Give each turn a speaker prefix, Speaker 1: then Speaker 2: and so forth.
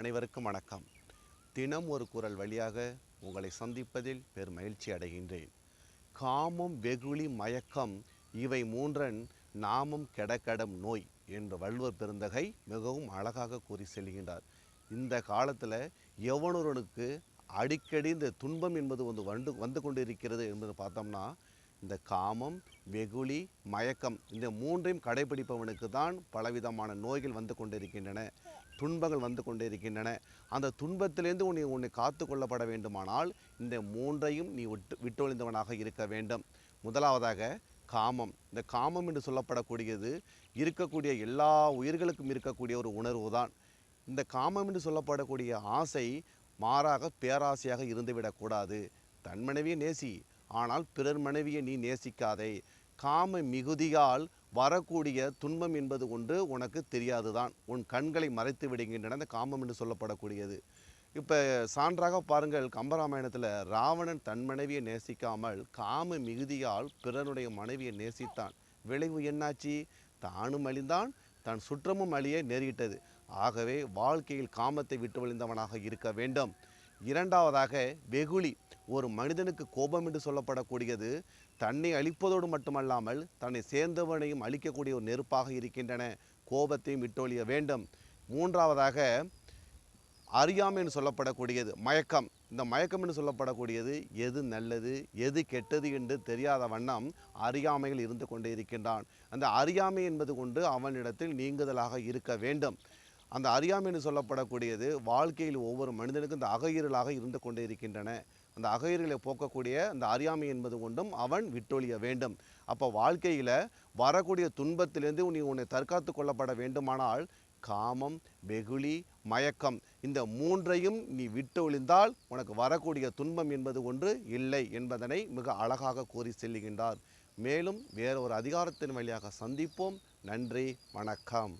Speaker 1: அனைவருக்கும் வணக்கம். தினம் ஒரு குரல் வழியாக உங்களை சந்திப்பதில் பெரும் மகிழ்ச்சி அடைகின்றேன். காமம் வெகுளி மயக்கம் இவை மூன்றன் நாமும் கெடக்கடம் நோய் என்று வள்ளுவர் பெருந்தகை மிகவும் அழகாக கூறி செல்கின்றார். இந்த காலத்தில் எவனொருவனுக்கு அடிக்கடி இந்த துன்பம் என்பது வந்து வந்து வந்து கொண்டிருக்கிறது என்பது பார்த்தோம்னா இந்த காமம் வெகுளி மயக்கம் இந்த மூன்றையும் கடைபிடிப்பவனுக்கு தான் பலவிதமான நோய்கள் வந்து கொண்டிருக்கின்றன துன்பங்கள் வந்து கொண்டிருக்கின்றன. அந்த துன்பத்திலேருந்து உன்னை உன்னை காத்து கொள்ளப்பட வேண்டுமானால் இந்த மூன்றையும் நீ விட்டு விட்டொழிந்தவனாக இருக்க வேண்டும். முதலாவதாக காமம். இந்த காமம் என்று சொல்லப்படக்கூடியது இருக்கக்கூடிய எல்லா உயிர்களுக்கும் இருக்கக்கூடிய ஒரு உணர்வு தான். இந்த காமம் என்று சொல்லப்படக்கூடிய ஆசை மாறாக பேராசையாக இருந்துவிடக்கூடாது. தன் மனைவியை நேசி ஆனால் பிறர் மனைவியை நீ நேசிக்காதே. காம மிகுதியால் வரக்கூடிய துன்பம் என்பது ஒன்று உனக்கு தெரியாதுதான். உன் கண்களை மறைத்து விடுகின்றன அந்த காமம் என்று சொல்லப்படக்கூடியது. இப்போ சான்றாக பாருங்கள் கம்பராமாயணத்தில் ராவணன் தன் மனைவியை நேசிக்காமல் காம மிகுதியால் பிறனுடைய மனைவியை நேசித்தான். விளைவு என்னாச்சு? தானும் அழிந்தான் தன் சுற்றமும் அழிய நேரிட்டது. ஆகவே வாழ்க்கையில் காமத்தை விட்டு வழிந்தவனாக இருக்க வேண்டும். இரண்டாவதாக வெகுளி ஒரு மனிதனுக்கு கோபம் என்று சொல்லப்படக்கூடியது தன்னை அழிப்பதோடு மட்டுமல்லாமல் தன்னை சேர்ந்தவனையும் அழிக்கக்கூடிய ஒரு நெருப்பாக இருக்கின்றன. கோபத்தையும் விட்டொழிய வேண்டும். மூன்றாவதாக அறியாமை என்று சொல்லப்படக்கூடியது மயக்கம். இந்த மயக்கம் என்று சொல்லப்படக்கூடியது எது நல்லது எது கெட்டது என்று தெரியாத வண்ணம் அறியாமையில் இருந்து கொண்டே இருக்கின்றான். அந்த அறியாமை என்பது கொண்டு அவனிடத்தில் நீங்குதலாக இருக்க வேண்டும். அந்த அறியாமை என்று சொல்லப்படக்கூடியது வாழ்க்கையில் ஒவ்வொரு மனிதனுக்கும் இந்த அகையீரலாக இருந்து கொண்டே இருக்கின்றன. அந்த அகையிருளை போக்கக்கூடிய அந்த அறியாமை என்பது கொண்டும் அவன் விட்டொழிய வேண்டும். அப்போ வாழ்க்கையில் வரக்கூடிய துன்பத்திலிருந்து நீ உன்னை தற்காத்து கொள்ளப்பட வேண்டுமானால் காமம் வெகுளி மயக்கம் இந்த மூன்றையும் நீ விட்டு ஒழிந்தால் உனக்கு வரக்கூடிய துன்பம் என்பது ஒன்று இல்லை என்பதனை மிக அழகாக கூறி செல்லுகின்றார். மேலும் வேறொரு அதிகாரத்தின் வழியாக சந்திப்போம். நன்றி வணக்கம்.